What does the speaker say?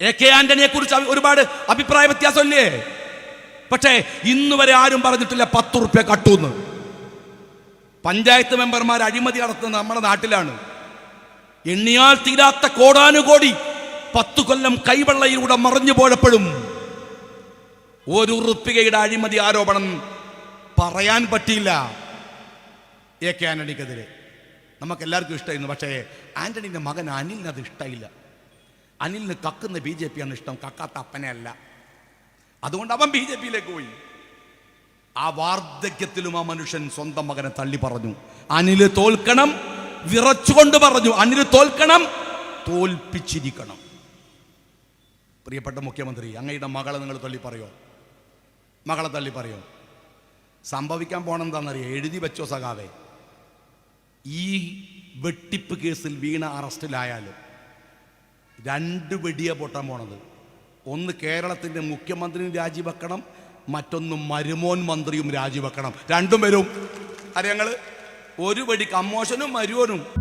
A K ആന്റണിയെ കുറിച്ച് ഒരുപാട് അഭിപ്രായ വ്യത്യാസമല്ലേ? പക്ഷേ ഇന്ന് വരെ ആരും പറഞ്ഞിട്ടില്ല പത്ത് റുപ്യ കട്ടൂന്ന്. പഞ്ചായത്ത് മെമ്പർമാർ അഴിമതി നടത്തുന്നത് നമ്മുടെ നാട്ടിലാണ്. എണ്ണിയാൽ തീരാത്ത കോടാനുകോടി പത്തു കൊല്ലം കൈവെള്ളയിലൂടെ മറിഞ്ഞു പോയപ്പോഴും ഒരു റുപ്പികയുടെ അഴിമതി ആരോപണം പറയാൻ പറ്റിയില്ല എ കെ ആന്റണിക്കെതിരെ. നമുക്ക് എല്ലാവർക്കും ഇഷ്ടമായിരുന്നു പക്ഷേ ആന്റണിന്റെ മകൻ അനിലിന് അത് അനിലിന് കക്കുന്ന ബി ജെ പിയാണ് ഇഷ്ടം. കക്കാത്ത അപ്പനെ അല്ല അതുകൊണ്ട് അവൻ ബി ജെ പിയിലേക്ക് പോയി. ആ വാർദ്ധക്യത്തിലും ആ മനുഷ്യൻ സ്വന്തം മകനെ തള്ളി പറഞ്ഞു. അനിൽ തോൽക്കണം വിറച്ചുകൊണ്ട് പറഞ്ഞു. അനിൽ തോൽക്കണം തോൽപ്പിച്ചിരിക്കണം. പ്രിയപ്പെട്ട മുഖ്യമന്ത്രി അങ്ങയുടെ മകളെ നിങ്ങൾ തള്ളി പറയോ? മകളെ തള്ളി പറയോ? സംഭവിക്കാൻ പോണെന്താണെന്നറിയോ എഴുതി വെച്ചോ സഖാവേ. ഈ വെട്ടിപ്പ് കേസിൽ വീണ അറസ്റ്റിലായാലും രണ്ട് വെടിയ പൊട്ടാൻ പോണത്. ഒന്ന് കേരളത്തിന്റെ മുഖ്യമന്ത്രിയും രാജിവെക്കണം മറ്റൊന്ന് മരുമോൻ മന്ത്രിയും രാജിവെക്കണം. രണ്ടും വരും. അറിയങ്ങൾ ഒരു വെടി കമ്മോഷനും മരുവനും